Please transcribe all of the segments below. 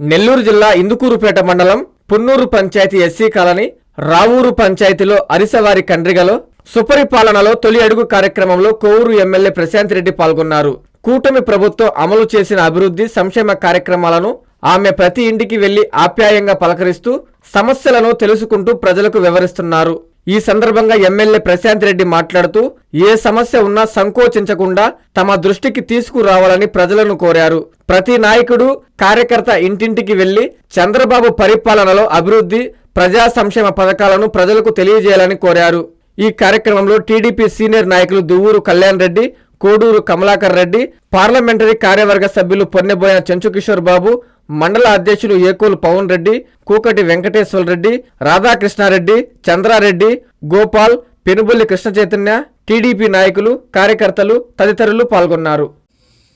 నెల్లూరు జిల్లా ఇందుకూరుపేట మండలం Punnur panchayat SC colony Ravuru పంచాయతీలో అరిసవారి కండ్రిగలో సుపరిపాలనలో తొలి అడుగు కార్యక్రమంలో కోవూరు ఎమ్మెల్యే ప్రశాంత్ రెడ్డి పాల్గొన్నారు. కూటమి ప్రభుత్వం అమలు చేసిన అభివృద్ధి సంక్షేమ కార్యక్రమాలను ఆమె ప్రతి ఇంటికి వెళ్ళి ఆప్యాయంగా పలకరిస్తూ సమస్యలను తెలుసుకుంటూ ప్రజలకు వివరిస్తున్నారు. ఈ సందర్భంగా ఎమ్మెల్యే ప్రశాంత్ రెడ్డి మాట్లాడుతూ ఏ సమస్య ఉన్నా సంకోచించకుండా తమ దృష్టికి తీసుకురావాలని ప్రజలను కోరారు. ప్రతి నాయకుడు కార్యకర్త ఇంటింటికి వెళ్ళి చంద్రబాబు పరిపాలనలో అభివృద్ధి ప్రజా సంక్షేమ పథకాలను ప్రజలకు తెలియజేయాలని కోరారు. ఈ కార్యక్రమంలో టీడీపీ సీనియర్ నాయకులు దువ్వూరు కళ్యాణ్ రెడ్డి కోడూరు కమలాకర్ రెడ్డి పార్లమెంటరీ కార్యవర్గ సభ్యులు పొన్నెబోయిన చెంచుకిషోర్ బాబు మండల అధ్యక్షులు ఏకూలు పవన్ రెడ్డి కూకటి వెంకటేశ్వర రెడ్డి రాధాకృష్ణారెడ్డి చంద్రారెడ్డి గోపాల్ పెనుబొల్లి కృష్ణ చైతన్య టీడీపీ నాయకులు కార్యకర్తలు తదితరులు పాల్గొన్నారు.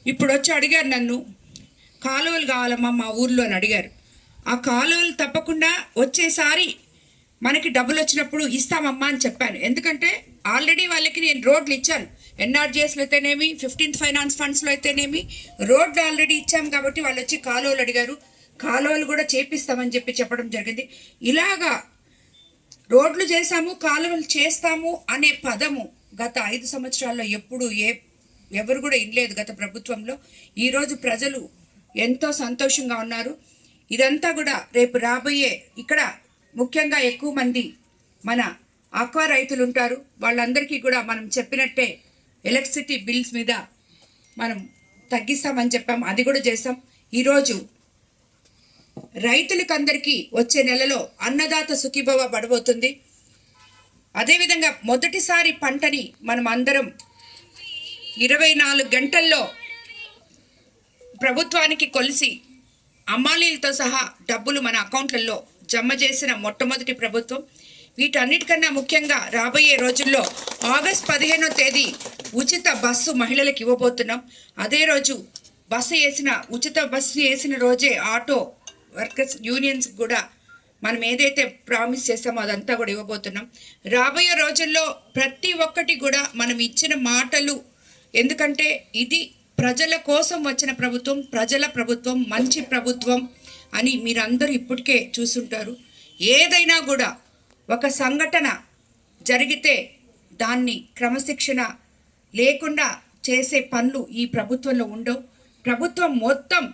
ఇప్పుడు వచ్చి అడిగారు నన్ను. కాలువలు కావాలమ్మా మా ఊర్లో అని అడిగారు. ఆ కాలువలు తప్పకుండా వచ్చేసారి మనకి డబ్బులు వచ్చినప్పుడు ఇస్తామమ్మా అని చెప్పాను. ఎందుకంటే ఆల్రెడీ వాళ్ళకి నేను రోడ్లు ఇచ్చాను. ఎన్ఆర్జీఎస్లో అయితేనేమి ఫిఫ్టీన్త్ ఫైనాన్స్ ఫండ్స్లో అయితేనేమి రోడ్లు ఆల్రెడీ ఇచ్చాం కాబట్టి వాళ్ళు వచ్చి కాలువలు అడిగారు. కాలువలు కూడా చేపిస్తామని చెప్పి చెప్పడం జరిగింది. ఇలాగా రోడ్లు చేశాము కాలువలు చేస్తాము అనే పదము గత ఐదు సంవత్సరాల్లో ఎప్పుడు ఏ ఎవరు కూడా ఇనలేదు గత ప్రభుత్వంలో. ఈరోజు ప్రజలు ఎంతో సంతోషంగా ఉన్నారు. ఇదంతా కూడా రేపు రాబోయే ఇక్కడ ముఖ్యంగా ఎక్కువ మంది మన ఆక్వా రైతులు ఉంటారు. వాళ్ళందరికీ కూడా మనం చెప్పినట్టే ఎలక్ట్రిసిటీ బిల్స్ మీద మనం తగ్గిస్తామని చెప్పాం. అది కూడా చేస్తాం. ఈరోజు రైతులకందరికీ వచ్చే నెలలో అన్నదాత సుఖీభవ పడబోతుంది. అదేవిధంగా మొదటిసారి పంటని మనం అందరం ఇరవై నాలుగు గంటల్లో ప్రభుత్వానికి కొలిసి అమ్మాలీలతో సహా డబ్బులు మన అకౌంట్లలో జమ చేసిన మొట్టమొదటి ప్రభుత్వం. వీటన్నిటికన్నా ముఖ్యంగా రాబోయే రోజుల్లో ఆగస్ట్ పదిహేనో తేదీ ఉచిత బస్సు మహిళలకు ఇవ్వబోతున్నాం. అదే రోజు బస్సు వేసిన ఉచిత బస్సు వేసిన రోజే ఆటో వర్కర్స్ యూనియన్స్ కూడా మనం ఏదైతే ప్రామిస్ చేస్తామో అదంతా కూడా ఇవ్వబోతున్నాం. రాబోయే రోజుల్లో ప్రతి ఒక్కటి కూడా మనం ఇచ్చిన మాటలు ఎందుకంటే ఇది ప్రజల కోసం వచ్చిన ప్రభుత్వం ప్రజల ప్రభుత్వం మంచి ప్రభుత్వం అని మీరందరూ ఇప్పటికే చూసుంటారు. ఏదైనా కూడా ఒక సంఘటన జరిగితే దాన్ని క్రమశిక్షణ లేకుండా చేసే పనులు ఈ ప్రభుత్వంలో ఉండవు. ప్రభుత్వం మొత్తం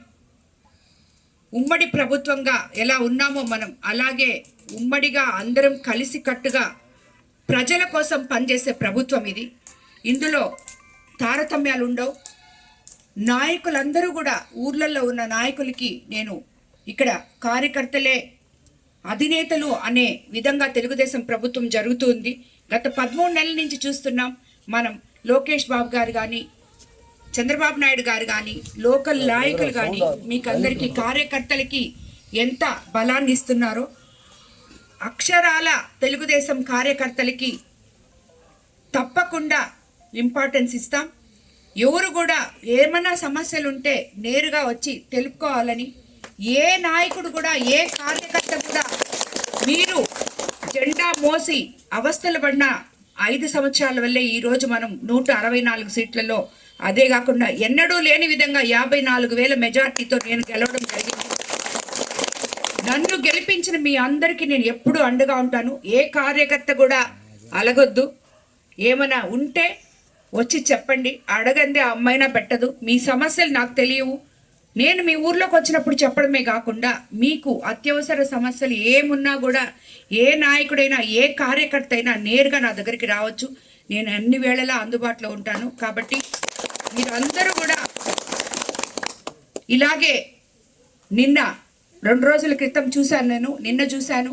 ఉమ్మడి ప్రభుత్వంగా ఎలా ఉన్నామో మనం అలాగే ఉమ్మడిగా అందరం కలిసికట్టుగా ప్రజల కోసం పనిచేసే ప్రభుత్వం ఇది. ఇందులో తారతమ్యాలు ఉండవు. నాయకులందరూ కూడా ఊర్లలో ఉన్న నాయకులకి నేను ఇక్కడ కార్యకర్తలే అధినేతలు అనే విధంగా తెలుగుదేశం ప్రభుత్వం జరుగుతుంది గత పదమూడు నెలల నుంచి చూస్తున్నాం. మనం లోకేష్ బాబు గారు కానీ చంద్రబాబు నాయుడు గారు కానీ లోకల్ నాయకులు కానీ మీకు అందరికీ కార్యకర్తలకి ఎంత బలాన్ని ఇస్తున్నారో అక్షరాల తెలుగుదేశం కార్యకర్తలకి తప్పకుండా ఇంపార్టెన్స్ ఇస్తాం. ఎవరు కూడా ఏమైనా సమస్యలు ఉంటే నేరుగా వచ్చి తెలుపుకోవాలని ఏ నాయకుడు కూడా ఏ కార్యకర్త కూడా మీరు జెండా మోసి అవస్థలు పడిన ఐదు సంవత్సరాల వల్లే ఈరోజు మనం నూట అరవై నాలుగు సీట్లలో అదే కాకుండా ఎన్నడూ లేని విధంగా యాభై నాలుగు వేల మెజార్టీతో నేను గెలవడం జరిగింది. నన్ను గెలిపించిన మీ అందరికీ నేను ఎప్పుడూ అండగా ఉంటాను. ఏ కార్యకర్త కూడా అలగొద్దు. ఏమైనా ఉంటే వచ్చి చెప్పండి. అడగందే ఆ అమ్మాయినా పెట్టదు. మీ సమస్యలు నాకు తెలియవు. నేను మీ ఊర్లోకి వచ్చినప్పుడు చెప్పడమే కాకుండా మీకు అత్యవసర సమస్యలు ఏమున్నా కూడా ఏ నాయకుడైనా ఏ కార్యకర్త అయినా నేరుగా నా దగ్గరికి రావచ్చు. నేను అన్ని వేళలా అందుబాటులో ఉంటాను. కాబట్టి మీరందరూ కూడా ఇలాగే నిన్న రెండు రోజుల క్రితం చూశాను నేను నిన్న చూశాను.